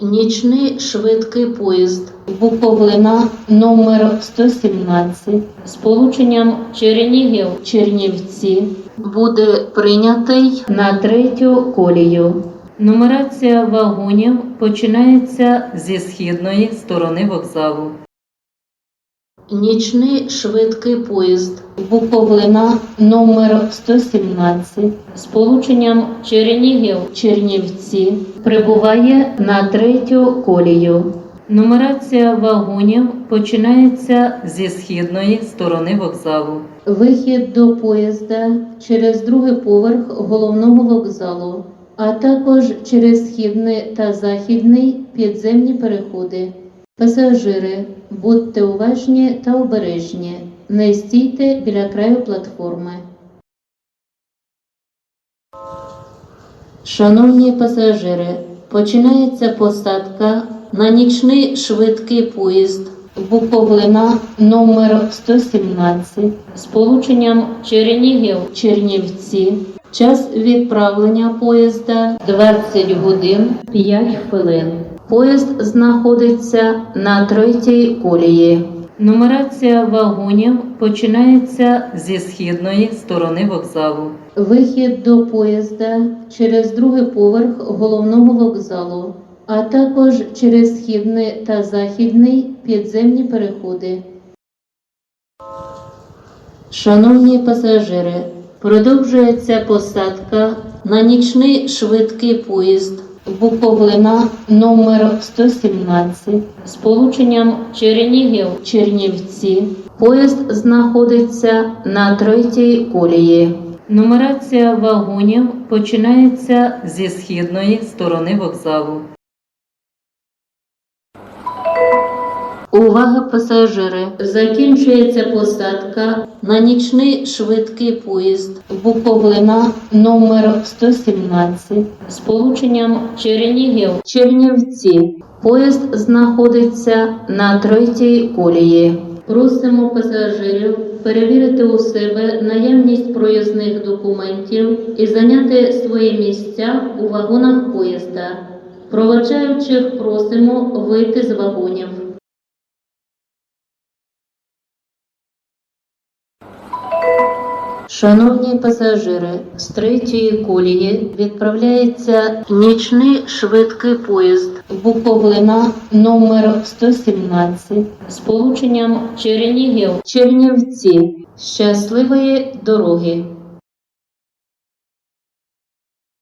Нічний швидкий поїзд Буковина номер 117 з полученням Чернігів Чернівці буде прийнятий на третю колію. Нумерація вагонів починається зі східної сторони вокзалу. Нічний швидкий поїзд Буковина номер 117 з полученням Чернігів Чернівці прибуває на третю колію. Нумерація вагонів починається зі східної сторони вокзалу. вихід до поїзда через другий поверх головного вокзалу, а також через східний та західний підземні переходи. Пасажири, будьте уважні та обережні. Не стійте біля краю платформи. Шановні пасажири, починається посадка на нічний швидкий поїзд Буковина номер 117 з полученням Чернігів Чернівці. Час відправлення поїзда 20 годин 5 хвилин. Поїзд знаходиться на третій колії. Нумерація вагонів починається Зі східної сторони вокзалу. Вихід до поїзда через другий поверх головного вокзалу, а також через східний та західний підземні переходи. Шановні пасажири, продовжується посадка на нічний швидкий поїзд Буковина номер 117 з полученням Чернігів Чернівці. Поїзд знаходиться на третій колії. Нумерація вагонів починається Зі східної сторони вокзалу. Увага пасажири! Закінчується посадка на нічний швидкий поїзд Буковина номер 117 з полученням Чернігів Чернівці. Поїзд знаходиться на третій колії. Просимо пасажирів перевірити у себе наявність проїзних документів і зайняти свої місця у вагонах поїзда. Проводжаючих просимо вийти з вагонів. Шановні пасажири, з третьої колії відправляється нічний швидкий поїзд Буковина номер 117 з полученням Чернігів Чернівці. Щасливої дороги!